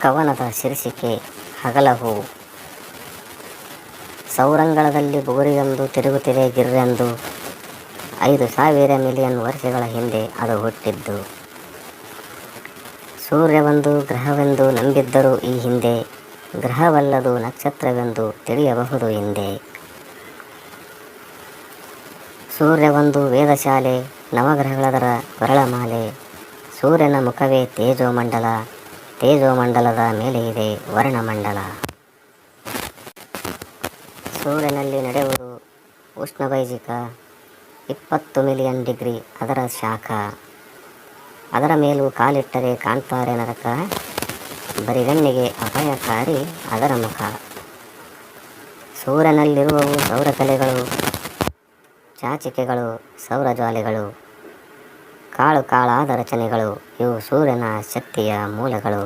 ಕವನದ ಶೀರ್ಷಿಕೆ ಹೂವು ಸೌರಂಗಳದಲ್ಲಿ ಬುಗುರಿಯೊಂದು, ತಿರುಗುತ್ತಿದೆ ಗಿರ್ರೆಂದು. ಐದು ಸಾವಿರ ಮಿಲಿಯನ್ ವರ್ಷಗಳ ಹಿಂದೆ ಅದು ಹುಟ್ಟಿದ್ದು. ಸೂರ್ಯವೊಂದು, ಗ್ರಹವೆಂದು ನಂಬಿದ್ದರು ಈ ಹಿಂದೆ. ಗ್ರಹವಲ್ಲದು ನಕ್ಷತ್ರವೆಂದು ತಿಳಿಯಬಹುದು ಹಿಂದೆ. ಸೂರ್ಯವೊಂದು ವೇದಶಾಲೆ, ನವಗ್ರಹಗಳದರ ವರಳಮಾಲೆ ಸೂರ್ಯನ ಮುಖವೇ ತೇಜೋಮಂಡಲ. ತೇಜೋಮಂಡಲದ ಮೇಲೆ ಇದೆ ವರ್ಣಮಂಡಲ. ಸೂರ್ಯನಲ್ಲಿ ನಡೆಯುವುದು ಉಷ್ಣವೈಜಿಕ ಇಪ್ಪತ್ತು ಮಿಲಿಯನ್ ಡಿಗ್ರಿ ಅದರ ಶಾಖ. ಅದರ ಮೇಲೂ ಕಾಲಿಟ್ಟರೆ ಕಾಣ್ತಾರೆ ನರಕ ಬರಿಗಣ್ಣಿಗೆ ಅಪಾಯಕಾರಿ ಅದರ ಮುಖ. ಸೂರ್ಯನಲ್ಲಿರುವವು ಸೌರಕಲೆಗಳು ಚಾಚಿಕೆಗಳು, ಸೌರಜ್ವಾಲೆಗಳು. ಕಾಳು ಕಾಳಾದ ರಚನೆಗಳು ಇವು ಸೂರ್ಯನ ಶಕ್ತಿಯ ಮೂಲಗಳು.